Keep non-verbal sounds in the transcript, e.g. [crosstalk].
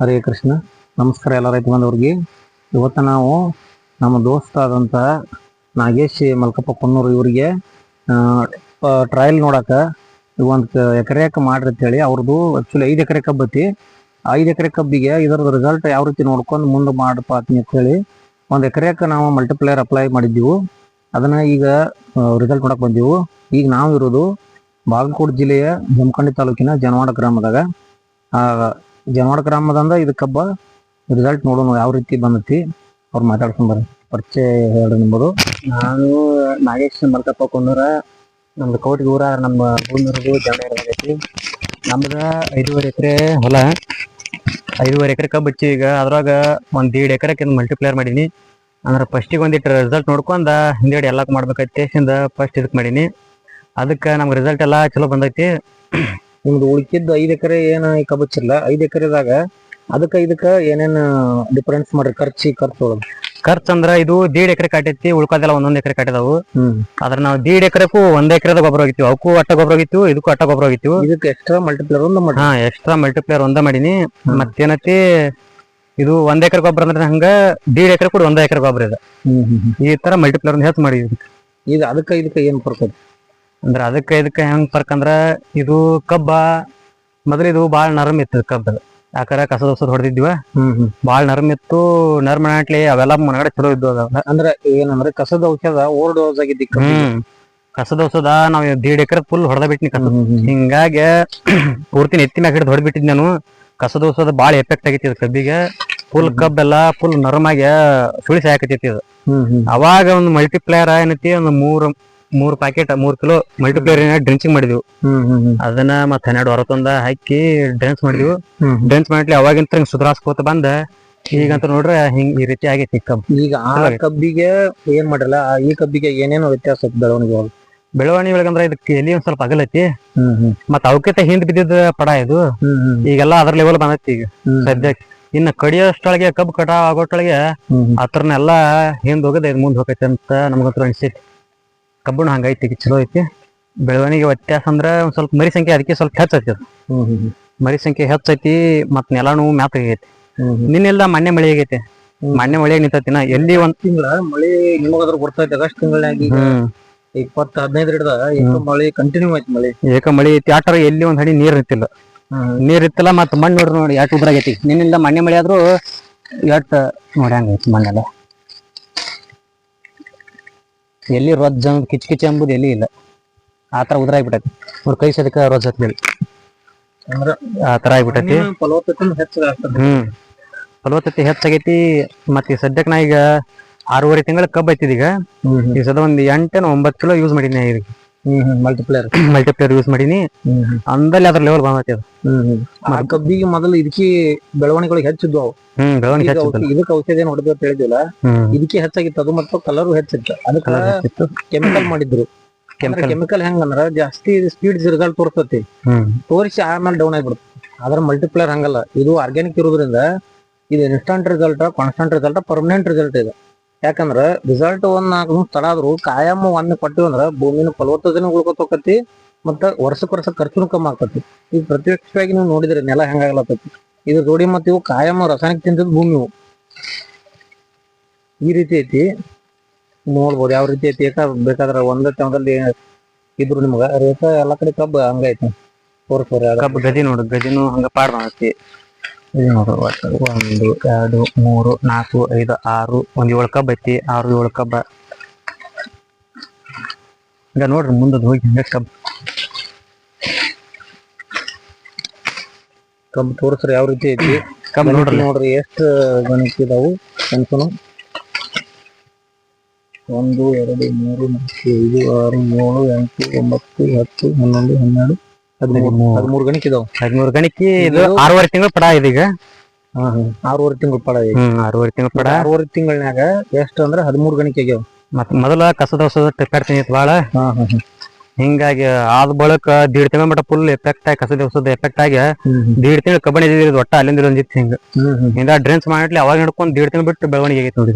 ಹರೇ ಕೃಷ್ಣ. ನಮಸ್ಕಾರ ಎಲ್ಲ ರೈತ ಬಂದವ್ರಿಗೆ. ಇವತ್ತು ನಾವು ನಮ್ಮ ದೋಸ್ತ ಆದಂಥ ನಾಗೇಶ್ ಮಲ್ಕಪ್ಪ ಕೊನ್ನೂರು ಇವರಿಗೆ ಟ್ರಯಲ್ ನೋಡಕ ಒಂದು ಎಕರೆಕ ಮಾಡ್ರಿ ಅಂತೇಳಿ ಅವ್ರದ್ದು ಆ್ಯಕ್ಚುಲಿ ಐದು ಎಕರೆ ಕಬ್ಬು ಐತಿ. ಐದು ಎಕರೆ ಕಬ್ಬಿಗೆ ಇದರದ್ದು ರಿಸಲ್ಟ್ ಯಾವ ರೀತಿ ನೋಡ್ಕೊಂಡು ಮುಂದೆ ಮಾಡಪ್ಪ ಅಂತ ಹೇಳಿ ಒಂದು ಎಕರೆಕ ನಾವು ಮಲ್ಟಿಪ್ಲೇಯರ್ ಅಪ್ಲೈ ಮಾಡಿದ್ದೆವು. ಅದನ್ನ ಈಗ ರಿಸಲ್ಟ್ ನೋಡಕ್ ಬಂದೆವು. ಈಗ ನಾವು ಇರೋದು ಬಾಗಲಕೋಟೆ ಜಿಲ್ಲೆಯ ಜಮಖಂಡಿ ತಾಲೂಕಿನ ಜನವಾಡ ಗ್ರಾಮದಾಗ. ಜನವಾಡ ಗ್ರಾಮದಂದ ಇದು ಕಬ್ಬ ರಿಸಲ್ಟ್ ನೋಡೋಣ ಯಾವ ರೀತಿ ಬಂದತಿ. ಅವ್ರು ಮಾತಾಡ್ಕೊಂಡ್ ಬರ್ರಿ ಪರಿಚಯ ಹೇಳಿ ನಿಮ್ಮದು. ನಾನು ನಾಗೇಶ್ ಮಲ್ಕಪ್ಪ ಕೊಂಡೂರ ನಮ್ದು ಕೋಟಿಗೆ ಊರ, ನಮ್ಮ ಭೂಮಿರದು ಆಗೈತಿ ನಮ್ದ ಐದೂವರೆ ಎಕರೆ ಹೊಲ. ಐದೂವರೆ ಎಕರೆ ಕಬ್ಬು ಹಚ್ಚಿ ಈಗ. ಅದ್ರಾಗ ಒಂದ್ ಎಕರೆ ಎಕರೆಕ್ಕೆ ಮಲ್ಟಿಪ್ಲೇಯರ್ ಮಾಡೀನಿ. ಅಂದ್ರೆ ಫಸ್ಟಿಗೆ ಒಂದಿಟ್ಟು ರಿಸಲ್ಟ್ ನೋಡ್ಕೊಂಡ ಹಿಂದೇಡಿ ಎಲ್ಲಾಕ್ ಮಾಡ್ಬೇಕೈತಿ ಫಸ್ಟ್ ಇದಕ್ ಮಾಡೀನಿ. ಅದಕ್ಕೆ ನಮ್ಗೆ ರಿಸಲ್ಟ್ ಎಲ್ಲಾ ಚಲೋ ಬಂದೈತಿ. ನಿಮ್ದು ಉಳ್ಕಿದ್ದು ಐದು ಎಕರೆ ಏನು ಈ ಕಬ್ಬು ಹಚ್ಚಿರಲ್ಲ ಐದು ಎಕರೆದಾಗ ಅದಕ್ಕ ಇದಕ್ಕ ಏನೇನ್ ಡಿಫರೆನ್ಸ್ ಮಾಡ್ರಿ ಖರ್ಚಿ ಖರ್ಚು ಒಳಗೆ? ಖರ್ಚು ಅಂದ್ರ ಇದು ದೀಡ್ ಎಕರೆ ಕಾಟೈತಿ ಉಳ್ಕೋದೆಲ್ಲ ಒಂದೊಂದ್ ಎಕರೆ ಕಾಟಿದಾವು. ಆದ್ರೆ ಅದ್ರ ನಾವು ದೀಡ್ ಎಕರೆಕ್ಕೂ ಒಂದ್ ಎಕರೆದ ಗೊಬ್ಬರ ಹೋಗಿತ್ತು ಅವಕ್ಕೂ ಅಟ್ಟ ಗೊಬ್ಬರ ಹೋಗಿತ್ತು ಇದಕ್ಕೂ ಅಟ್ಟ ಗೊಬ್ಬರ ಹೋಗಿತ್ತು. ಇದಕ್ಕೆ ಎಕ್ಸ್ಟ್ರಾ ಮಲ್ಟಿಪ್ಲೇರ್ ಒಂದು ಮಾಡಿ ಹಾ ಎಕ್ಸ್ಟ್ರಾ ಮಲ್ಟಿಪ್ಲೇಯರ್ ಒಂದ ಮಾಡೀನಿ. ಮತ್ತೇನತಿ ಇದು ಒಂದ್ ಎಕರೆ ಗೊಬ್ಬರ ಅಂದ್ರೆ ಹಂಗ ದೀಡ್ ಎಕರೆ ಕೂಡ ಒಂದ್ ಎಕರೆ ಗೊಬ್ಬರ ಇದೆ. ಈ ತರ ಮಲ್ಟಿಪ್ಲೇಯರ್ ಹೆಚ್ಚು ಮಾಡಿದ್ವಿ. ಇದು ಅದಕ್ಕ ಇದಕ್ಕೆ ಏನ್ ಫರ್ಕ್ ಐತಿ ಅಂದ್ರ ಅದಕ್ಕೆ ಇದಕ್ಕೆ ಹೆಂಗ್ ಫರ್ಕ್ ಅಂದ್ರ ಇದು ಕಬ್ಬ ಮೊದಲು ಇದು ಬಾಳ ನರಮ್ ಇತ್ತು ಕಬ್ಬದ. ಯಾಕಂದ್ರೆ ಕಸದ ಹೊಸದ್ ಹೊಡೆದಿದ್ವ ಹ್ಮ್ ಹ್ಮ್. ಬಾಳ ನರಮ್ ಇತ್ತು ನರ್ಮ ನಾಟ್ಲಿ ಅವೆಲ್ಲ ಮನಗಡೆ ಚಲೋ ಇದ್ವು ಅದ. ಅಂದ್ರೆ ಏನಂದ್ರೆ ಕಸದ ಔಷಧ ಓವರ್ ಡೋಸ್ ಆಗಿದ್ದಿ ಕಸದ ಹೊಸದ ನಾವ್ ದೀಡ್ ಎಕರೆ ಫುಲ್ ಹೊಡೆದ ಬಿಟ್ಟಿನಿ ಹ್ಮ್. ಹಿಂಗಾಗಿ [clears throat] ಪೂರ್ತಿ ನೆತ್ತಿ ಮ್ಯಾಗ ಹಿಡಿದು ಹೊಡ್ಬಿಟ್ಟಿದ್ ನಾನು. ಕಸದ ಹೊಸದ ಬಾಳ ಎಫೆಕ್ಟ್ ಆಗಿತ್ತು ಇದು ಕಬ್ಬಿಗೆ. ಫುಲ್ ಕಬ್ಬೆಲ್ಲ ಫುಲ್ ನರಮಾಗಿ ಸುಳಿಸಿ ಸಾಕತೈತಿ ಇದು ಅವಾಗ ಒಂದು ಮಲ್ಟಿಪ್ಲೇಯರ್ ಏನೈತಿ ಒಂದು ಮೂರ್ ಮೂರ್ ಪ್ಯಾಕೆಟ್ ಮೂರ್ ಕಿಲೋ ಮಲ್ಟಿಪ್ಲೇರ್ ಡ್ರೆಂಚಿಂಗ್ ಮಾಡಿದ್ವಿ. ಅದನ್ನ ಮತ್ತ್ ಹನ್ನೆರಡು ಹೊರತೊಂದ ಹಾಕಿ ಡ್ರೆನ್ಸ್ ಮಾಡಿದ್ವಿ. ಡ್ರೆನ್ಸ್ ಮಾಡ್ಲಿ ಅವಾಗಿಂತ ಹಿಂಗ್ ಸುಧಾರಿಸ್ಕೋತ ಬಂದ. ಈಗಂತ ನೋಡ್ರೆ ಹಿಂಗ್ ಈ ರೀತಿ ಆಗೈತಿ ಕಬ್ಬು. ಈಗ ಆ ಕಬ್ಬಿಗೆ ಏನ್ ಮಾಡಿರಲ್ಲ ಈ ಕಬ್ಬಿಗೆ ಏನೇನು ವ್ಯತ್ಯಾಸ ಬೆಳವಣಿಗೆ ಬೆಳವಣಿಗೆ ಒಳಗಂದ್ರ ಇದಕ್ಕೆ ಎಲ್ಲಿ ಒಂದ್ ಸ್ವಲ್ಪ ಅಗಲೈತಿ. ಮತ್ತ ಅವಕ್ಕಿಂತ ಹಿಂದ್ ಬಿದ್ದಿದ್ದ ಪಡ ಇದು. ಈಗೆಲ್ಲ ಅದ್ರ ಲೆವೆಲ್ ಬಂದೈತಿ ಈಗ ಸದ್ಯಕ್ಕೆ ಇನ್ನ ಕಡಿಯೋಷ್ಟೊಳಗೆ ಕಬ್ಬು ಕಟಾವ್ ಆಗೋಷ್ಟೊಳಗೆ ಅತ್ರನೆಲ್ಲಾ ಹಿಂದ್ ಹೋಗದ ಇದ್ ಮುಂದ್ ಹೋಗೈತಿ ಅಂತ ನಮ್ಗಂತೂ ಅನ್ಸೈತಿ. ಕಬ್ಬುಣ ಹಂಗೈತಿ ಈಗ ಚಲೋ ಐತಿ. ಬೆಳವಣಿಗೆ ವ್ಯತ್ಯಾಸ ಅಂದ್ರ ಒಂದ್ ಸ್ವಲ್ಪ ಮರಿ ಸಂಖ್ಯೆ ಅದಕ್ಕೆ ಸ್ವಲ್ಪ ಹೆಚ್ಚೈತಿ ಅದು. ಮರಿ ಸಂಖ್ಯೆ ಹೆಚ್ಚೈತಿ ಮತ್ ನೆಲಾನು ಮ್ಯಾಪ್ ಆಗೈತಿ. ನಿನ್ನೆಲ್ಲ ಮಣ್ಣೆ ಮಳೆ ಆಗೈತಿ. ಮಣ್ಣೆ ಮಳೆ ನಿಂತೈತಿ ನಾ ಎಲ್ಲಿ ಒಂದ್ ತಿಂಗಳ ಮಳೆ ನಿಮಗಾದ್ರೂ ಬರ್ತೈತಿ ಆಗಸ್ಟ್ ತಿಂಗಳಾಗಿ ಇಪ್ಪತ್ತ ಹದಿನೈದು ಹಿಡ್ದ ಈಗ ಮಳೆ ಕಂಟಿನ್ಯೂ ಐತಿ ಮಳೆ. ಏಕ ಮಳಿ ಐತಿ. ಆಟರ ಎಲ್ಲಿ ಒಂದ್ ಹನಿ ನೀರ್ ನಿಂತಿಲ್ಲ ನೀರ್ ಇತ್ತಲ್ಲ ಮತ್ ಮಣ್ಣು ನೋಡ್ರಿ ನೋಡಿ ಎಷ್ಟು ಉದ್ರಾಗೈತಿ. ನಿನ್ನೆಲ್ಲ ಮಣ್ಣೆ ಮಳೆ ಆದ್ರೂ ಎಟ್ ನೋಡಿ ಹಂಗೈತಿ ಮಣ್ಣೆಲ್ಲ. ಎಲ್ಲಿ ರೊಜ್ಜ ಕಿಚ್ ಕಿಚ್ ಎಂಬುದು ಎಲ್ಲಿ ಇಲ್ಲ. ಆ ತರ ಉದ್ರಾಗ್ಬಿಟ್ಟೈತಿ ಅವ್ರ ಕೈ ಸದಕ ರೊಜ್ಜ ಹತ್ಬೇಡಿ ಅಂದ್ರ ಆ ತರ ಆಗ್ಬಿಟ್ಟೈತಿ. ಫಲವತ್ತತೆ ಹೆಚ್ಚಾಗ್ತದೆ ಹ್ಮ್. ಫಲವತ್ತತೆ ಹೆಚ್ಚಾಗೈತಿ. ಮತ್ತೆ ಸದ್ಯಕ್ಕೆ ಸದ್ಯಕ್ ನಾ ಈಗ ಆರೂವರೆ ತಿಂಗಳ ಕಬ್ಬ್ ಐತಿದೀಗ ಈಗ. ಸದ ಒಂದ್ ಎಂಟನ ಒಂಬತ್ತು ಕಿಲೋ ಯೂಸ್ ಮಾಡಿದ್ನಿ ಇದಕ್ಕೆ ಮಲ್ಟಿಪ್ಲೇಯರ್ ಮಲ್ಟಿಪ್ಲೇಯರ್ ಯೂಸ್ ಮಾಡೀನಿ. ಅಂದಲ್ಲಿ ಅದ್ರ ಲೆವೆಲ್ ಬಂದೈತಿ ಅದು. ಆ ಕಬ್ಬಿಗೆ ಮೊದಲು ಇದಕ್ಕೆ ಬೆಳವಣಿಗೆಗಳು ಹೆಚ್ಚಿದ್ವು ಅವು. ಹ್ಮ್ ಬೆಳವಣಿಗೆ ಇದಕ್ಕೆ ಔಷಧಿ ಏನು ಹೊಡೆದ ಹ್ಮ್. ಇದಕ್ಕೆ ಹೆಚ್ಚಾಗಿತ್ತು. ಅದು ಮತ್ತು ಕಲರು ಹೆಚ್ಚಿತ್ತು. ಅದಕ್ಕೆ ಕಲರ್ ಹೆಚ್ಚಿತ್ತು. ಕೆಮಿಕಲ್ ಮಾಡಿದ್ರು. ಕೆಮಿಕಲ್ ಕೆಮಿಕಲ್ ಹೆಂಗಂದ್ರ ಜಾಸ್ತಿ ಸ್ಪೀಡ್ ರಿಸಲ್ಟ್ ತೋರಿಸ್ತತಿ ಹ್ಮ್. ತೋರಿಸಿ ಆಮೇಲೆ ಡೌನ್ ಆಗ್ಬಿಡುತ್ತೆ ಆದ್ರೆ ಮಲ್ಟಿಪ್ಲೇಯರ್ ಹಂಗಲ್ಲ. ಇದು ಆರ್ಗ್ಯಾನಿಕ್ ಇರೋದ್ರಿಂದ ಇದು instant result constant result permanent result ಇದೆ. ಯಾಕಂದ್ರ ರಿಸಲ್ಟ್ ಒಂದ್ ನಾಲ್ಕು ದಿವಸ ತಡ ಆದ್ರೂ ಕಾಯಂ ಒಂದ್ ಕೊಟ್ಟಿವಿ ಅಂದ್ರ ಭೂಮಿನ ಫಲವತ್ತತೆನೂ ಉಳ್ಕೊತೋಕತಿ ಮತ್ತ ವರ್ಷಕ್ಕೆ ವರ್ಷ ಖರ್ಚುನು ಕಮ್ಮಿ ಆಗ್ತತಿ. ಈಗ ಪ್ರತ್ಯಕ್ಷವಾಗಿ ನೀವು ನೋಡಿದ್ರಿ ನೆಲ ಹೆಂಗಾಗ್ಲತ್ತತಿ ಇದು ಜೋಡಿ ಮತ್ತ ಇವು ಕಾಯಂ ರಾಸಾಯನಿಕ ತಿಂತದ ಭೂಮಿ ಇವು. ಈ ರೀತಿ ಐತಿ. ನೋಡ್ಬೋದು ಯಾವ ರೀತಿ ಐತಿ ಯಾಕ ಬೇಕಾದ್ರ ಒಂದೇ ಟೈಮಲ್ಲಿ ಇದ್ರು ನಿಮ್ಗ ರೇಖಾ ಎಲ್ಲಾ ಕಡೆ ಕಬ್ಬು ಹಂಗೈತಿ ಗಜಿ ಕಬ್ಬು ಗದಿ ನೋಡು ಗದಿನು ಹಂಗ ಪಾಡ್ ಬಂದೈತಿ ಇದು ನೋಡ್ರಿ ಒಟ್ಟು ಒಂದು ಎರಡು ಮೂರು ನಾಲ್ಕು ಐದು ಆರು ಒಂದ್ ಏಳು ಕಬ್ಬ ಐತಿ ಆರು ಏಳು ಕಬ್ಬ. ಈಗ ನೋಡ್ರಿ ಮುಂದದ ಹೋಗಿ ಹಿಂಗೆ ಕಬ್ ಕಬ್ಬು ತೋರಿಸ್ರಿ ಯಾವ ರೀತಿ ಐತಿ. ಕಬ್ ನೋಡ್ರಿ. ನೋಡ್ರಿ ಎಷ್ಟು ಗಣಿತ ಇದಾವು ಕನ್ಸನು ಒಂದು ಎರಡು ಮೂರು ನಾಲ್ಕು ಐದು ಆರು ಏಳು ಎಂಟು ಒಂಬತ್ತು ಹತ್ತು ಹನ್ನೊಂದು ಹನ್ನೆರಡು. ಹದಿಮೂರು ಇದೆ ಇದಾವ. ಹದಿಮೂರು ಗಣಕಿ ಇದು ಆರೂವರೆ ತಿಂಗಳು ಪಡ ಇದೀಗ. ಆರೂವರೆ ತಿಂಗಳು ಪಡ ಆರೂವರೆ ತಿಂಗಳು ಪಡ. ಆರೂವರೆ ತಿಂಗಳನ್ಯಾಗ ಎಷ್ಟು ಅಂದ್ರ ಹದಿಮೂರು ಗಣಿಕೆ ಆಗ್ಯಾವ. ಮತ್ತ ಮೊದಲ ಕಸದ ಹೊಸದ ಟಿಪ್ಪಾಡ್ತೀನಿ ಬಾಳ. ಹಿಂಗಾಗಿ ಆದ ಬಳಕ ದೀಡ್ ತಿಂಗಳ ಮಟ್ಟ ಫುಲ್ ಎಫೆಕ್ಟ್ ಆಗಿ ಕಸದ ಹೊಸದ ಎಫೆಕ್ಟ್ ಆಗಿ ದೀಡ್ ತಿಂಗಳು ಕಬ್ಬಣಿ ಒಟ್ಟ ಅಲ್ಲಿಂದ ಒಂದಿತ್ತು ಹಿಂಗ. ಹಿಂದ ಡ್ರೆನ್ಸ್ ಮಾಡ್ಲಿ ಅವಾಗ ಹಿಡ್ಕೊಂಡ್ ದೀಡ್ ತಿಂಗಳು ಬಿಟ್ಟು ಬೆಳವಣಿಗೆ ಆಗೈತಿ ನೋಡಿ